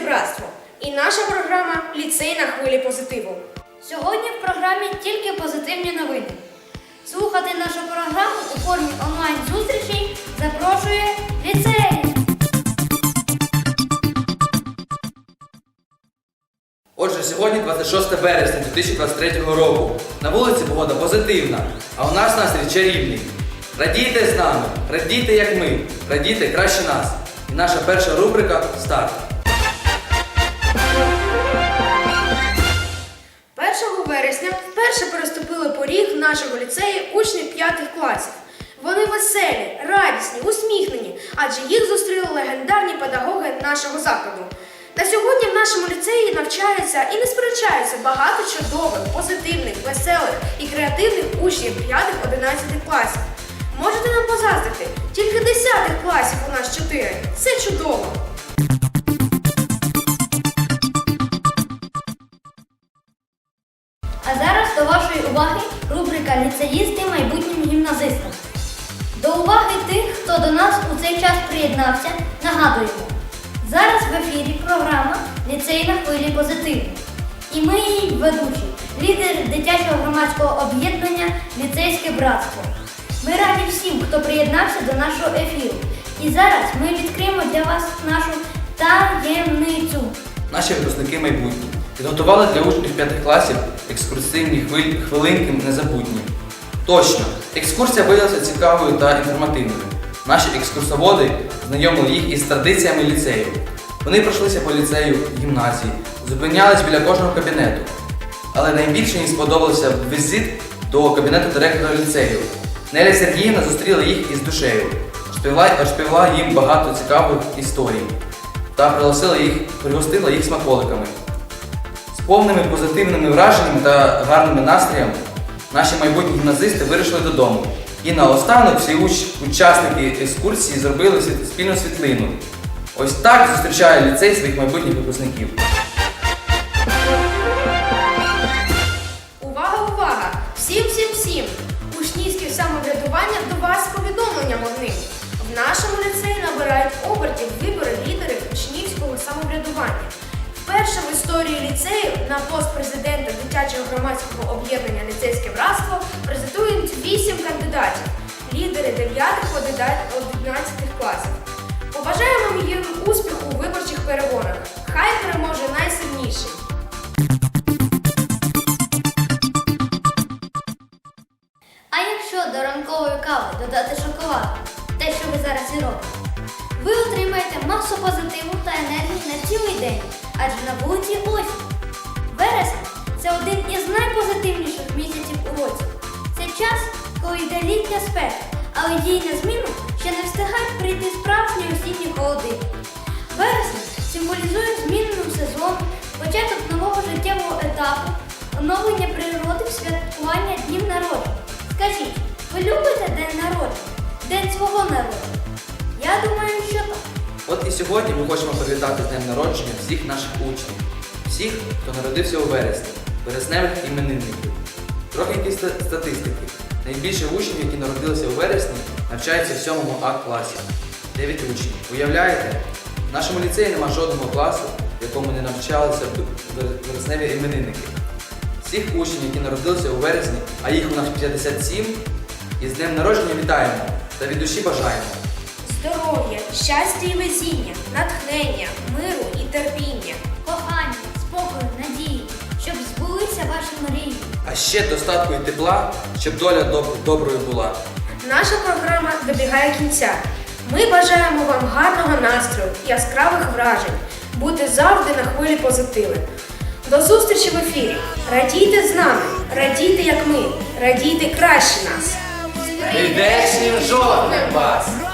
братство. І наша програма Ліцей на хвилі позитиву. Сьогодні в програмі тільки позитивні новини. Слухати нашу програму у формі онлайн-зустрічей запрошує ліцей. Отже, сьогодні 26 вересня 2023 року. На вулиці погода позитивна, а у нас настрій чарівний. Радійте з нами, радійте як ми, радійте краще нас. Наша перша рубрика старт. 1 вересня вперше переступили поріг нашого ліцею учні п'ятих класів. Вони веселі, радісні, усміхнені, адже їх зустріли легендарні педагоги нашого закладу. На сьогодні в нашому ліцеї навчаються і не сперечаються багато чудових, позитивних, веселих і креативних учнів 5-11 класів. Можете нам позаздрити, тільки 10 класів у нас 4. Це чудово! А зараз до вашої уваги рубрика Ліцеїсти майбутнім гімназистам. До уваги тих, хто до нас у цей час приєднався, нагадуємо. Зараз в ефірі програма Ліцей на хвилі позитиву. І ми її ведучі, лідер дитячого громадського об'єднання Ліцейське братство. Ми раді всім, хто приєднався до нашого ефіру. І зараз ми відкриємо для вас нашу таємницю. Наші випускники майбутні підготували для учнів 5 класів екскурсивні хвиль- хвилинки незабутні. Точно, екскурсія виявилася цікавою та інформативною. Наші екскурсоводи знайомили їх із традиціями ліцею. Вони пройшлися по ліцею гімназії, зупинялись біля кожного кабінету. Але найбільше їм сподобався візит до кабінету директора ліцею. Неля Сергіївна зустріла їх із душею, розповіла, їм багато цікавих історій та пригласила їх, пригостила їх смаколиками. З повними позитивними враженнями та гарними настроєм наші майбутні гімназисти вирішили додому. І наостанок всі уч- учасники екскурсії зробили спільну світлину. Ось так зустрічає ліцей своїх майбутніх випускників. Самоврядування до вас повідомленням одним. В нашому ліцеї набирають обертів вибори лідерів учнівського самоврядування. Вперше в історії ліцею на пост президента дитячого громадського об'єднання Ліцейське братство презентують 8 кандидатів, лідери 9 по 11 класів. Побажаємо їм успіху у виборчих перегонах. Хай переможе найсильніший. Ранкової кави додати шоколад, те, що ви зараз і робите, ви отримаєте масу позитиву та енергії на цілий день, адже на вулиці осінь. Вересень це один із найпозитивніших місяців у році. Це час, коли йде літня спека, але їй на зміну ще не встигають прийти справжні осінні холоди. Вересень символізує зміну сезону, день народження? День свого народження? Я думаю, що так. От і сьогодні ми хочемо привітати днем народження всіх наших учнів, всіх, хто народився у вересні, вересневих іменинників. Трохи якісь статистики. Найбільше учнів, які народилися у вересні, навчаються в 7 А класі. 9 учнів. Уявляєте? В нашому ліцеї нема жодного класу, в якому не навчалися вересневі іменинники. Всіх учнів, які народилися у вересні, а їх у нас 57, із днем народження вітаємо та від душі бажаємо. Здоров'я, щастя і везіння, натхнення, миру і терпіння. Кохання, спокою, надії, щоб збулися ваші мрії. А ще достатку і тепла, щоб доля доб- доброю була. Наша програма добігає кінця. Ми бажаємо вам гарного настрою, яскравих вражень, бути завжди на хвилі позитиву. До зустрічі в ефірі. Радійте з нами, радійте як ми, радійте краще нас. Прийдешнім жодним вас!